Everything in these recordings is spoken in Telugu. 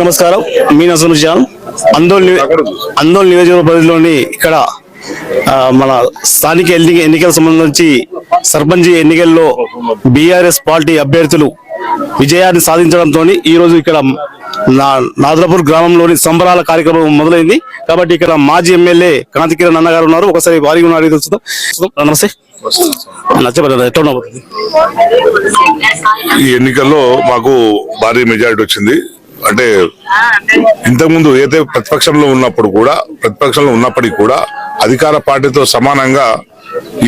అందరికి నమస్కారం. మీ నసరం జాన్. అందోల్ నియో- అందోల్ నియోజకవర్గ పరిధిలోని ఇక్కడ మన స్థానిక ఎన్నికల సంబంధించి సర్పంచ్ ఎన్నికల్లో బీఆర్ఎస్ పార్టీ అభ్యర్థులు విజయాన్ని సాధించడంతో ఈ రోజు ఇక్కడ నా నాదులపూర్ గ్రామంలోని సంబరాల కార్యక్రమం మొదలైంది. కాబట్టి ఇక్కడ మాజీ ఎమ్మెల్యే కాంతి కిరణ్ ఉన్నారు. ఒకసారి వారి ఉన్నారు. నమస్తే. ఎట్లా ఈ ఎన్నికల్లో మాకు భారీ మెజారిటీ వచ్చింది. అంటే ఇంతకుముందు ఏదైతే ప్రతిపక్షంలో ఉన్నప్పుడు కూడా ప్రతిపక్షంలో ఉన్నప్పటికీ కూడా అధికార పార్టీతో సమానంగా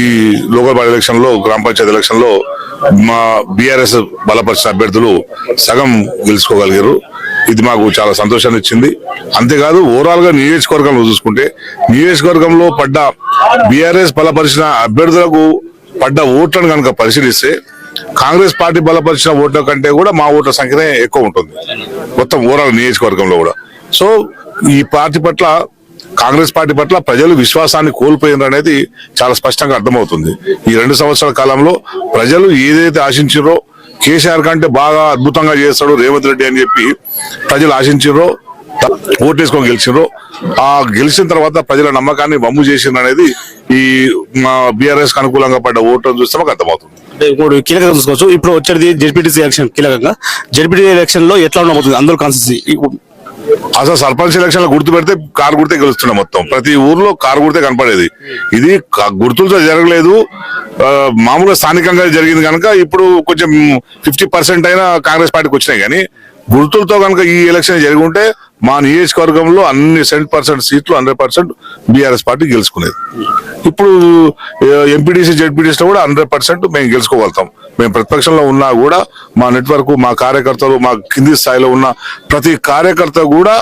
ఈ లోకల్ బాడీ ఎలక్షన్లో గ్రామ పంచాయతీ ఎలక్షన్లో మా బీఆర్ఎస్ బలపరిచిన అభ్యర్థులు సగం గెలుచుకోగలిగారు. ఇది మాకు చాలా సంతోషాన్ని ఇచ్చింది. అంతేకాదు ఓవరాల్గా నియోజకవర్గంలో చూసుకుంటే నియోజకవర్గంలో పడ్డ బీఆర్ఎస్ బలపరిచిన అభ్యర్థులకు పడ్డ ఓట్లను కనుక పరిశీలిస్తే కాంగ్రెస్ పార్టీ బలపరిచిన ఓట్ల కంటే కూడా మా ఓట్ల సంఖ్యనే ఎక్కువ ఉంటుంది. మొత్తం ఓవరాల్ నియోజకవర్గంలో కూడా. సో ఈ పార్టీ పట్ల కాంగ్రెస్ పార్టీ పట్ల ప్రజలు విశ్వాసాన్ని కోల్పోయినారు అనేది చాలా స్పష్టంగా అర్థమవుతుంది. ఈ రెండు సంవత్సరాల కాలంలో ప్రజలు ఏదైతే ఆశించారో కేసీఆర్ కంటే బాగా అద్భుతంగా చేస్తాడు రేవంత్ రెడ్డి అని చెప్పి ప్రజలు ఆశించారో ఓటేసుకొని గెలిచిండ్రో ఆ గెలిచిన తర్వాత ప్రజల నమ్మకాన్ని వమ్ము చేసిందనేది అనేది ఈ మా బీఆర్ఎస్ అనుకూలంగా పడ్డ ఓట్లను చూస్తే మాకు అర్థమవుతుంది. ఇప్పుడు కీలకంగా చూసుకోవచ్చు ఇప్పుడు వచ్చేది జెడ్పీటీసీ ఎలక్షన్ కీలకంగా. జెడ్పీటీ ఎలక్షన్లో ఎట్లా ఉండబోతుంది? అందరూ కాన్స్టిట్యూన్సీ అసలు సర్పంచ్ ఎలక్షన్లో గుర్తు పెడితే కారు గుర్తే గెలుస్తున్నాం మొత్తం. ప్రతి ఊర్లో కారు గుర్తే కనపడేది. ఇది గుర్తులతో జరగలేదు. మామూలుగా స్థానికంగా జరిగింది కనుక ఇప్పుడు కొంచెం ఫిఫ్టీ పర్సెంట్ అయినా కాంగ్రెస్ పార్టీకి వచ్చినాయి కానీ గుర్తులతో కనుక ఈ ఎలక్షన్ జరిగి ఉంటే మా నియోజకవర్గంలో అన్ని సెవెంటీ పర్సెంట్ సీట్లు హండ్రెడ్ పర్సెంట్ బీఆర్ఎస్ పార్టీ గెలుచుకునేది. ఇప్పుడు ఎంపీడీసీ జెడ్పీటీసీ లో కూడా హండ్రెడ్ పర్సెంట్ మేము గెలుచుకోగలుగుతాం. మేము ప్రతిపక్షంలో ఉన్నా కూడా మా నెట్వర్క్ మా కార్యకర్తలు మా కింది స్థాయిలో ఉన్న ప్రతి కార్యకర్త కూడా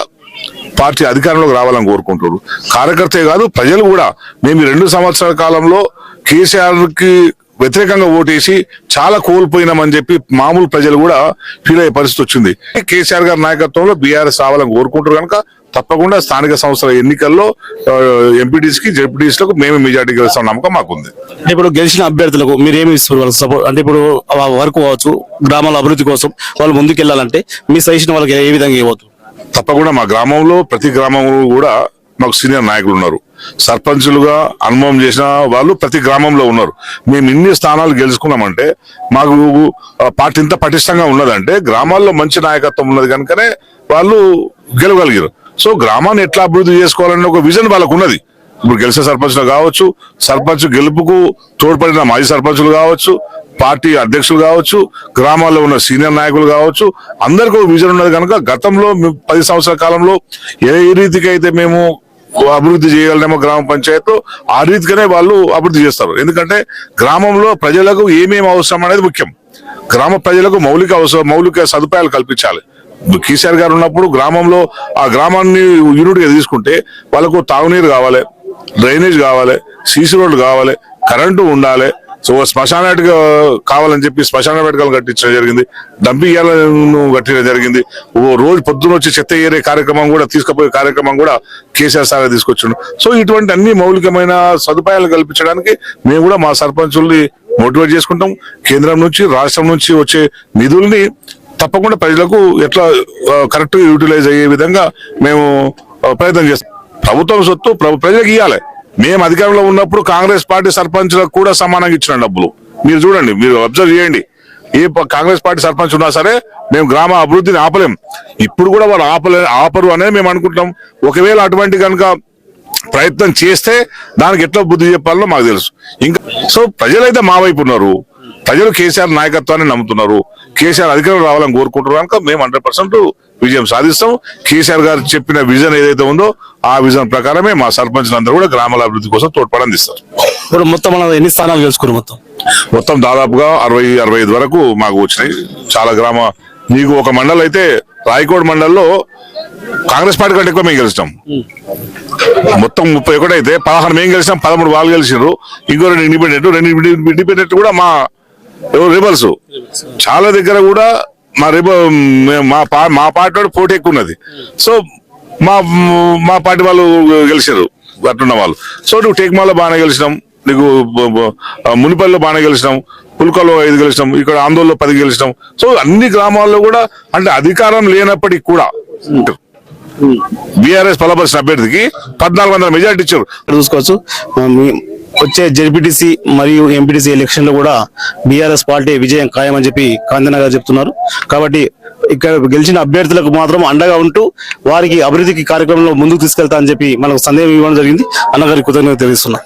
పార్టీ అధికారంలోకి రావాలని కోరుకుంటున్నారు. కార్యకర్తే కాదు ప్రజలు కూడా. మేము రెండు సంవత్సరాల కాలంలో కేసీఆర్కి వ్యతిరేకంగా ఓటేసి చాలా కోల్పోయినామని చెప్పి మామూలు ప్రజలు కూడా ఫీల్ అయ్యే పరిస్థితి వచ్చింది. కేసీఆర్ గారి నాయకత్వంలో బీఆర్ఎస్ రావాలని కోరుకుంటారు కనుక తప్పకుండా స్థానిక సంస్థల ఎన్నికల్లో ఎంపీటీసీకి జెడ్పీటీసీలకు మేమే మెజార్టీ గెలుస్తాం నమ్మకం మాకుంది. ఇప్పుడు గెలిచిన అభ్యర్థులకు మీరు ఏమి వాళ్ళకి సపోర్ట్ అంటే ఇప్పుడు వర్క్ కావచ్చు గ్రామాల అభివృద్ధి కోసం వాళ్ళు ముందుకు వెళ్ళాలంటే మీ సజెషన్ వాళ్ళకి ఏ విధంగా ఇవ్వద్దు? తప్పకుండా మా గ్రామంలో ప్రతి గ్రామంలో కూడా మాకు సీనియర్ నాయకులు ఉన్నారు. సర్పంచులుగా అనుభవం చేసిన వాళ్ళు ప్రతి గ్రామంలో ఉన్నారు. మేము ఇన్ని స్థానాలు గెలుచుకున్నామంటే మాకు పార్టీ ఇంత పటిష్టంగా ఉన్నదంటే గ్రామాల్లో మంచి నాయకత్వం ఉన్నది కనుకనే వాళ్ళు గెలవగలిగారు. సో గ్రామాన్ని ఎట్లా అభివృద్ధి చేసుకోవాలనే ఒక విజన్ వాళ్ళకు ఉన్నది. ఇప్పుడు గెలిచిన సర్పంచ్లు కావచ్చు సర్పంచ్ గెలుపుకు తోడ్పడిన మాజీ సర్పంచులు కావచ్చు పార్టీ అధ్యక్షులు కావచ్చు గ్రామాల్లో ఉన్న సీనియర్ నాయకులు కావచ్చు అందరికీ ఒక విజన్ ఉన్నది కనుక గతంలో మేము పది సంవత్సరాల కాలంలో ఏ రీతికి అయితే మేము అభివృద్ధి చేయగలనేమో గ్రామ పంచాయత్ ఆ రీతిగానే వాళ్ళు అభివృద్ధి చేస్తారు. ఎందుకంటే గ్రామంలో ప్రజలకు ఏమేమి అవసరం అనేది ముఖ్యం. గ్రామ ప్రజలకు మౌలిక అవసరం మౌలిక సదుపాయాలు కల్పించాలి. కేసీఆర్ గారు ఉన్నప్పుడు గ్రామంలో ఆ గ్రామాన్ని యూనిట్గా తీసుకుంటే వాళ్ళకు తాగునీరు కావాలి డ్రైనేజ్ కావాలి సీసీ రోడ్లు కావాలి కరెంటు ఉండాలి సో శ్మశానాటిక కావాలని చెప్పి శ్మశాన వేటకాలు కట్టించడం జరిగింది. డంపింగ్ కట్టడం జరిగింది. ఓ రోజు పొద్దున వచ్చి చెత్త ఏరే కార్యక్రమం కూడా తీసుకుపోయే కార్యక్రమం కూడా కేసీఆర్ సార్ తీసుకొచ్చిండు. సో ఇటువంటి అన్ని మౌలికమైన సదుపాయాలు కల్పించడానికి మేము కూడా మా సర్పంచుల్ని మోటివేట్ చేసుకుంటాం. కేంద్రం నుంచి రాష్ట్రం నుంచి వచ్చే నిధుల్ని తప్పకుండా ప్రజలకు ఎట్లా కరెక్ట్గా యూటిలైజ్ అయ్యే విధంగా మేము ప్రయత్నం చేస్తాం. ప్రభుత్వం సొత్తు ప్రజలకు ఇవ్వాలి మేము అధికారంలో ఉన్నప్పుడు కాంగ్రెస్ పార్టీ సర్పంచ్లకు కూడా సమానంగా ఇచ్చిన డబ్బులు. మీరు చూడండి మీరు అబ్జర్వ్ చేయండి. ఏ కాంగ్రెస్ పార్టీ సర్పంచ్ ఉన్నా సరే మేము గ్రామ అభివృద్ధిని ఆపలేం. ఇప్పుడు కూడా వాళ్ళు ఆపలే ఆపరు అనేది మేము అనుకుంటున్నాం. ఒకవేళ అటువంటి కనుక ప్రయత్నం చేస్తే దానికి ఎట్లా బుద్ధి చెప్పాలో మాకు తెలుసు. ఇంకా సో ప్రజలైతే మా వైపు ఉన్నారు. ప్రజలు కేసీఆర్ నాయకత్వాన్ని నమ్ముతున్నారు. కేసీఆర్ అధికారం రావాలని కోరుకుంటున్నారు కనుక మేము హండ్రెడ్ పర్సెంట్ విజయం సాధిస్తాం. కేసీఆర్ గారు చెప్పిన విజన్ ఏదైతే ఉందో ఆ విజన్ ప్రకారమే మా సర్పంచ్లందరూ కూడా గ్రామాల అభివృద్ధి కోసం తోడ్పడని ఇస్తారు ఇప్పుడు మొత్తం మనం ఎన్ని స్థానాలు గెలుచుకున్నారు మొత్తం? మొత్తం దాదాపుగా అరవై అరవై ఐదు వరకు మాకు వచ్చినాయి. చాలా గ్రామ నీకు ఒక మండల్ అయితే రాయకోడ్ మండల్లో కాంగ్రెస్ పార్టీ కంటే ఎక్కువ మేము గెలుస్తాం. మొత్తం ముప్పై ఒకటి అయితే పదహారు మేము గెలిచాం పదమూడు వాళ్ళు గెలిచారు ఇంకో రెండు ఇండిపెండెంట్ రెండు ఇండిపెండెంట్ కూడా మా రిబల్స్? చాలా దగ్గర కూడా మా రిబ మా పా మా పార్టీ వాడు పోటీ ఎక్కువ ఉన్నది సో మా మా పార్టీ వాళ్ళు గెలిచారు అట్లున్న వాళ్ళు. సో నువ్వు టేక్మాలో బాగానే గెలిచినాం నీకు మునిపల్లిలో బాగానే గెలిచినాం పుల్కలో ఐదు గెలిచినాం ఇక్కడ ఆందోళనలో పది గెలిచినాం. సో అన్ని గ్రామాల్లో కూడా అంటే అధికారం లేనప్పటికీ కూడా బీఆర్ఎస్ బలపరిచిన అభ్యర్థికి పద్నాలుగు వందల మెజార్టీ ఇచ్చారు. చూసుకోవచ్చు. వచ్చే జెడ్పీటీసీ మరియు ఎంపీటీసీ ఎలక్షన్లో కూడా బీఆర్ఎస్ పార్టీ విజయం ఖాయమని చెప్పి కాంతినా గారు చెప్తున్నారు. కాబట్టి ఇక్కడ గెలిచిన అభ్యర్థులకు మాత్రం అండగా ఉంటూ వారికి అభివృద్ధికి కార్యక్రమంలో ముందుకు తీసుకెళ్తా అని చెప్పి మనకు సందేహం ఇవ్వడం జరిగింది. అన్నగారికి కృతజ్ఞత తెలుస్తున్నా